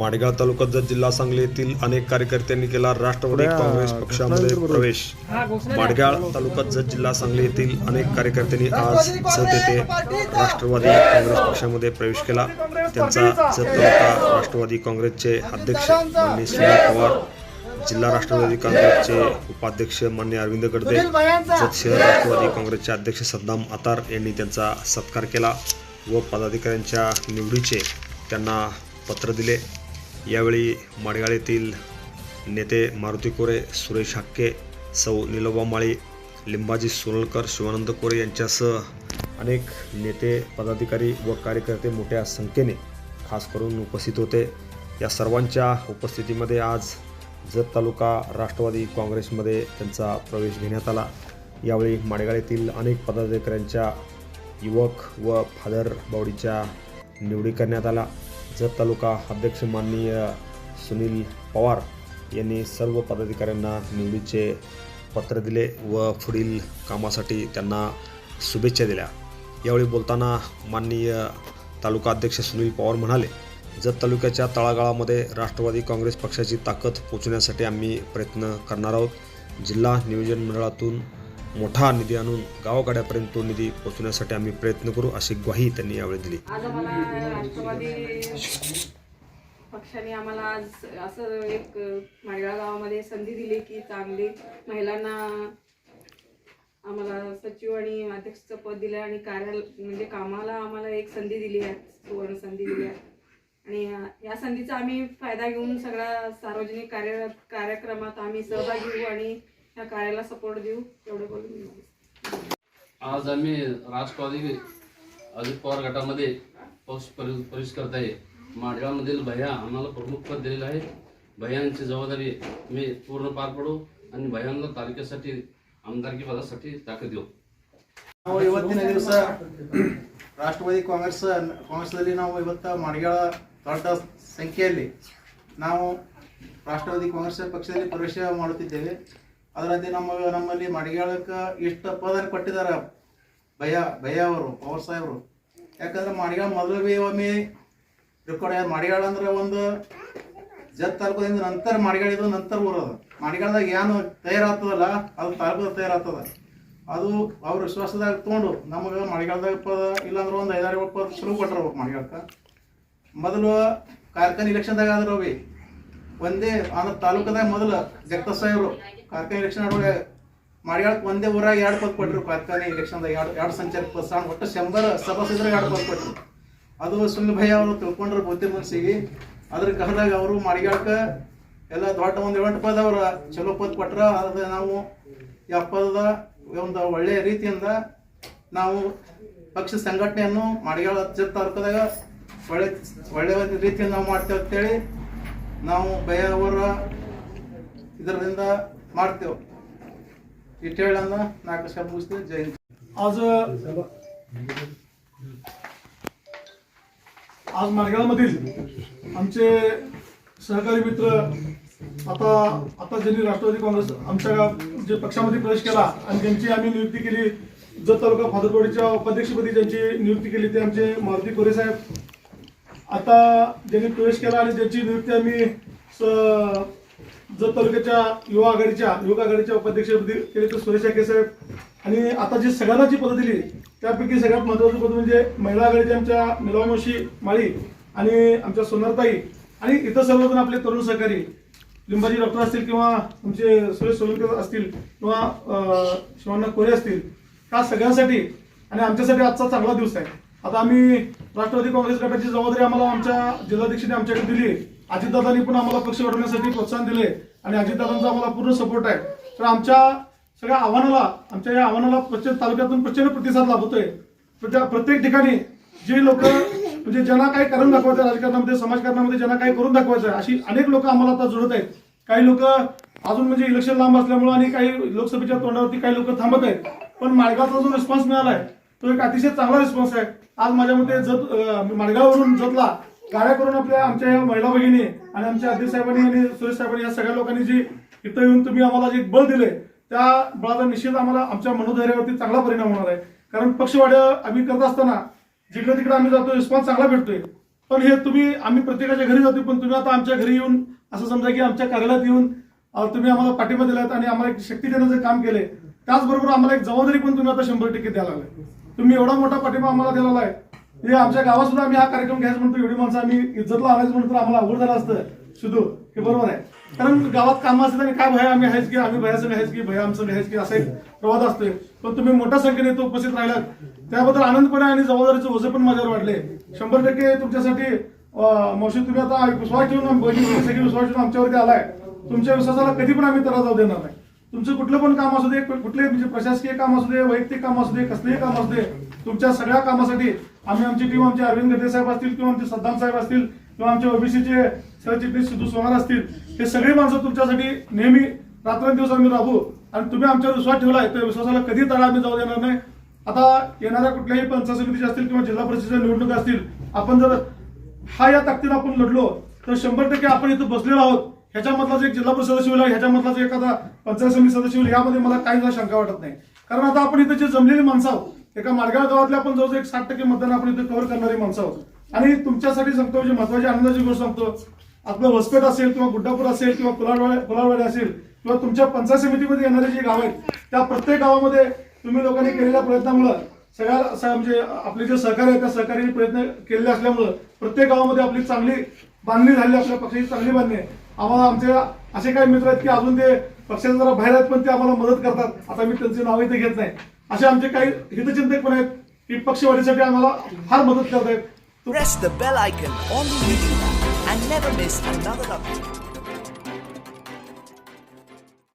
माडगाव तालुका जत जिल्हा सांगली येथील अनेक कार्यकर्त्यांनी केला राष्ट्रवादी काँग्रेस पक्षामध्ये प्रवेश. माडगाव तालुका जत जिल्हा सांगली येथील अनेक कार्यकर्त्यांनी आज जत येथे राष्ट्रवादी काँग्रेस पक्षामध्ये प्रवेश केला. त्यांचा जत तालुका राष्ट्रवादी काँग्रेसचे अध्यक्ष माननीय सुनील पवार जिल्हा राष्ट्रवादी काँग्रेसचे उपाध्यक्ष मान्य अरविंद गडदे जत शहर राष्ट्रवादी काँग्रेसचे अध्यक्ष सद्दाम अतार यांनी त्यांचा सत्कार केला व पदाधिकाऱ्यांच्या निवडीचे त्यांना पत्र दिले. यावेळी माडगाळ येथील नेते मारुती कोरे सुरेश हाक्के सौ निलोबा माळी लिंबाजी सोनलकर शिवानंद कोरे यांच्यासह अनेक नेते पदाधिकारी व कार्यकर्ते मोठ्या संख्येने खास करून उपस्थित होते. या सर्वांच्या उपस्थितीमध्ये आज जत तालुका राष्ट्रवादी काँग्रेसमध्ये त्यांचा प्रवेश घेण्यात आला. यावेळी माडगाळ येथील अनेक पदाधिकाऱ्यांच्या युवक व फादर बावडीच्या निवडी करण्यात आला जत तालुका अध्यक्ष माननीय सुनील पवार यांनी सर्व पदाधिकाऱ्यांना निवडीचे पत्र दिले व पुढील कामासाठी त्यांना शुभेच्छा दिल्या. यावेळी बोलताना माननीय तालुका अध्यक्ष सुनील पवार म्हणाले जत तालुक्याच्या तळागाळामध्ये राष्ट्रवादी काँग्रेस पक्षाची ताकद पोचण्यासाठी आम्ही प्रयत्न करणार आहोत. जिल्हा नियोजन मंडळातून मोठा निधी आणून गावागाड्यापर्यंत तो निधी पोहोचवण्यासाठी आम्ही प्रयत्न करू अशी ग्वाही त्यांनी यावेळी दिली. आज आम्हाला राष्ट्रवादी पक्षाने आम्हाला आज असं एक माडगाव गावामध्ये संधी दिली की चांगली महिलांना आम्हाला सचिव आणि अध्यक्षचं पद दिलं आणि कार्याल म्हणजे कामाला आम्हाला एक संधी दिली आहे सुवर्ण संधी दिली आहे. आणि या संधीचा आम्ही फायदा घेऊन सगळ्या सार्वजनिक कार्य कार्यक्रमात आम्ही सहभागी होऊ आणि या कार्याला सपोर्ट देऊ एवढं बोलून मी माझं- आज आम्ही राष्ट्रवादी अजित पवार गटामध्ये पक्ष परि- प्रवेश करत आहे माडगावमधील भैया आम्हाला प्रमुख पद दिलेलं आहे भैयांची जबाबदारी मी पूर्ण पार पडू आणि भैयांना तालुक्यासाठी आमदारकी पदासाठी ताकद देऊ ನಾವು ಇವತ್ತಿನ ದಿವಸ ರಾಷ್ಟ್ರವಾದಿ ಕಾಂಗ್ರೆಸ್ ಕಾಂಗ್ರೆಸ್ನಲ್ಲಿ ನಾವು ಇವತ್ತು ಮಡಿಗಾಳ ದೊಡ್ಡ ಸಂಖ್ಯೆಯಲ್ಲಿ ನಾವು ರಾಷ್ಟ್ರವಾದಿ ಕಾಂಗ್ರೆಸ್ ಪಕ್ಷದಲ್ಲಿ ಪ್ರವೇಶ ಮಾಡುತ್ತಿದ್ದೇವೆ ಅದರಂತೆ ನಮ್ಮ ನಮ್ಮಲ್ಲಿ ಮಡಿಗಾಳಕ್ಕೆ ಇಷ್ಟ ಪದನ ಕೊಟ್ಟಿದ್ದಾರೆ ಭಯ ಭಯ ಅವರು ಪವರ್ ಸಾಹೇಬರು. ಯಾಕಂದ್ರೆ ಮಡಿಗಾಳ ಮೊದಲು ಭೀ ಒಮ್ಮೆ ರೆಕಾರ್ಡ್ ಮಡಿಗಾಳ ಅಂದ್ರೆ ಒಂದು ಜತ್ ತಾಲೂಕದಿಂದ ನಂತರ ಮಾಡಿಗಾಳಿದು ನಂತರ ಊರದು ಮಡಿಗಾಳದಾಗ ಏನು ತಯಾರಾಗ್ತದಲ್ಲ, ಅದು ತಾಲೂಕದ ತಯಾರಾಗ್ತದ. ಅದು ಅವ್ರ ವಿಶ್ವಾಸದಾಗ ತೊಗೊಂಡು ನಮಗೆ ಮಳೆಗಾಲದಾಗ ಪದ ಇಲ್ಲಾಂದ್ರೆ ಒಂದು ಐದಾರು ಪದ ಶುರು ಕೊಟ್ಟಿರ್ಬೇಕು ಮಳೆಗಾಲಕ್ಕೆ ಮೊದಲು ಕಾರ್ಖಾನೆ ಇಲೆಕ್ಷನ್ದಾಗ ಆದ್ರೆ ಅವಿ ಒಂದೇ ಆಂಧ್ರ ತಾಲೂಕದಾಗ ಮೊದಲು ಜಗತ್ ಸಾಹೇಬರು ಕಾರ್ಖಾನೆ ಇಲೆಕ್ಷನ್ ಆಡುವಾಗ ಮಾಡ್ಯಾಳಕ್ಕೆ ಒಂದೇ ಊರಾಗ ಎರಡು ಪದ ಕೊಟ್ಟರು ಕಾರ್ಖಾನೆ ಎಲೆಕ್ಷನ್ದಾಗ ಎರಡು ಎರಡು ಸಂಚಾರ ಪದ ಒಟ್ಟು ಶಂಬರ್ ಸಭಾಸದರು ಎರಡು ಪದ ಕೊಟ್ಟರು ಅದು ಸುಮ್ಮನೆ ಭಯ ಅವರು ತಿಳ್ಕೊಂಡ್ರು ಬುದ್ಧಿ ಮನಸ್ಸಿಗೆ ಅದ್ರ ಕಹದಾಗ ಅವರು ಮಾಡ್ಯಾಳಕ್ಕೆ ಎಲ್ಲ ದೊಡ್ಡ ಒಂದು ಏಳೆಂಟು ಪದ ಅವ್ರ ಚಲೋ ಪದ ಕೊಟ್ರ. ಅದ ನಾವು ಯಾವ ಪದದ ಒಂದು ಒಳ್ಳೆಯ ರೀತಿಯಿಂದ ನಾವು ಪಕ್ಷ ಸಂಘಟನೆಯನ್ನು ಮಾಡ್ಯಾಳ ತಾಲೂಕದಾಗ ಒಳ್ಳೆ ಒಳ್ಳೆಯ ರೀತಿಯಿಂದ ನಾವು ಮಾಡ್ತೇವೆ ಅಂತೇಳಿ ನಾವು ಭಯ ಅವರ ಇದರಿಂದ ಮಾಡ್ತೇವೆ ಇಟ್ಟು ಹೇಳನ್ನ ನಾಲ್ಕು ಶಬ್ದ ಮುಗಿಸ್ತೀವಿ ಜೈ ಹಿಂದ್. आज आज माडगावमधील आमचे सहकारी मित्र आता आता ज्यांनी राष्ट्रवादी काँग्रेस आमच्या गाव- जे पक्षामध्ये प्रवेश केला आणि ज्यांची आम्ही नियुक्ती केली जत तालुका फादरवाडीच्या उपाध्यक्षपदी ज्यांची नियुक्ती केली ते आमचे मारुती कोरे साहेब आता ज्यांनी प्रवेश केला आणि ज्याची नियुक्ती आम्ही स- जत तालुक्याच्या युवा आघाडीच्या युवक आघाडीच्या उपाध्यक्षपदी केली तर सुरेश आके साहेब. आणि आता जी सगळ्यांना जी पदं दिली त्यापैकी सगळ्यात महत्वाचं पद म्हणजे महिला आघाडीच्या आमच्या निलवामोशी माळी आणि आमच्या सोनारताई. आणि इतर सर्वजण आपले तरुण सहकारी लिंबाजी डॉक्टर असतील किंवा आमचे सुरेश सोलंकर असतील किंवा शिवांना कोरे असतील. त्या सगळ्यांसाठी आणि आमच्यासाठी आजचा चांगला दिवस आहे. आता आम्ही राष्ट्रवादी काँग्रेस गटाची जबाबदारी आम्हाला आमच्या जिल्हाध्यक्षांनी आमच्याकडे दिली अजितदादांनी पण आम्हाला पक्ष वाढवण्यासाठी प्रोत्साहन दिले आणि अजितदादांचा आम्हाला पूर्ण सपोर्ट आहे. तर आमच्या सगळ्या आव्हानाला आमच्या या आव्हानाला प्रचंड तालुक्यातून प्रचंड प्रतिसाद लाभतोय. त्या प्रत्येक ठिकाणी जे लोक म्हणजे ज्यांना काही करून दाखवायचं आहे राजकारणामध्ये समाजकारणामध्ये ज्यांना काही करून दाखवायचं आहे अशी अनेक लोक आम्हाला आता जुळत आहेत. काही लोक अजून म्हणजे इलेक्शन लांब असल्यामुळे आणि काही लोकसभेच्या तोंडावरती काही लोक थांबत आहेत. पण मार्गाचा जो रिस्पॉन्स मिळाला आहे तो एक अतिशय चांगला रिस्पॉन्स आहे. आज माझ्या मते जत मडगाववरून माडगाववरून जतला. गाड्या करून आपल्या आमच्या या महिला भगिनी आणि आमच्या अध्यक्ष साहेबांनी आणि सुरेश साहेबांनी या सगळ्या लोकांनी जी इथं येऊन तुम्ही आम्हाला जे बळ दिले त्या बळाचा निश्चित आम्हाला आमच्या मनोधैर्यावरती चांगला परिणाम होणार आहे. कारण पक्षवाढ आम्ही करत असताना जिकडे तिकडे आम्ही जातो रिस्पॉन्स चांगला भेटतोय. पण हे तुम्ही आम्ही प्रत्येकाच्या घरी जातो पण तुम्ही आता आमच्या घरी येऊन असं समजा की आमच्या कार्यालयात येऊन तुम्ही आम्हाला पाठिंबा दिलात आणि आम्हाला एक शक्ती देण्याचं काम केलंय. त्याचबरोबर आम्हाला एक जबाबदारी पण तुम्ही आता शंभर टक्के द्यायला लागले तुम्ही एवढा मोठा पाठिंबा आम्हाला दिलेला आहे. हे आमच्या गावात सुद्धा आम्ही हा कार्यक्रम घ्यायचं म्हणतो एवढी माणसं आम्ही इज्जतला आणायचं म्हणतो तर आम्हाला अवघड झालं असतं. शुद्धू हे बरोबर आहे. कारण गावात कामं असतात आणि काय भया आम्ही आहेच की आम्ही भयाचं आहेच की भया आमचं आहेच की असा एक प्रवाद असतोय. पण तुम्ही मोठ्या संख्येने तो उपस्थित राहिलात. त्याबद्दल आनंदपणे आणि जबाबदारीचे ओझे पण माझ्यावर वाढले. शंभर टक्के तुमच्यासाठी अं, मावशी तुम्ही आता विश्वास ठेवून बहिणी सगळी विश्वास ठेवून आमच्यावरती आलाय. तुमच्या विश्वासाला कधी पण आम्ही त्रास जाऊ देणार नाही. तुमचं कुठलं पण काम असू दे कुठले म्हणजे प्रशासकीय काम असू दे वैयक्तिक काम असू दे कसलेही काम असू दे तुमच्या सगळ्या कामासाठी आम्ही आमची टीम आमचे अरविंद गदे साहेब असतील किंवा आमचे सद्दाम साहेब असतील किंवा आमचे ओबीसीचे सरचिटणीस सिद्धू सोनार असतील हे सगळे माणसं तुमच्यासाठी नेहमी रात्रंदिवस आम्ही राहू आणि तुम्ही आमच्यावर विश्वास ठेवलाय त्या विश्वासाला कधी तडा आम्ही जाऊ देणार नाही. आता येणाऱ्या कुठल्याही पंचायत समितीच्या असतील किंवा जिल्हा परिषदेच्या निवडणुका असतील आपण जर हा या ताकदीनं आपण लढलो तर शंभर टक्के आपण इथं बसलेलो आहोत. ह्याच्यामधलाच एक जिल्हा परिषद सदस्य होईल ह्याच्यामधलाच एखादा पंचायत समिती सदस्य होईल यामध्ये मला काही शंका वाटत नाही. कारण आता आपण इथे जे जमलेली माणसं आहोत एका माडगाव गावातल्या आपण जवळ एक साठ टक्के मतदान आपण इथे कव्हर करणारी माणसं आहोत. आणि तुमच्यासाठी सांगतो म्हणजे महत्वाची आनंदाची गोष्ट सांगतो आपलं वसपेट असेल किंवा गुड्डापूर असेल किंवा कुलाडवाडे कुलाडवाडे असेल किंवा तुमच्या पंचायत समितीमध्ये येणारे जे गाव आहेत त्या प्रत्येक गावामध्ये तुम्ही लोकांनी केलेल्या प्रयत्नामुळं सगळ्या म्हणजे आपले जे सहकार्य त्या सहकार्याने प्रयत्न केलेले असल्यामुळं प्रत्येक गावामध्ये आपली चांगली बांधणी झाली आपल्या पक्षाची चांगली बांधणी आहे. आम्हाला आमचे असे काही मित्र आहेत की अजून ते पक्षाच्या जरा बाहेर आहेत पण ते आम्हाला मदत करतात. आता मी त्यांचे नाव इथे घेत नाही. असे आमचे काही हितचिंतक पण आहेत की पक्षवाढीसाठी आम्हाला फार मदत करत आहेत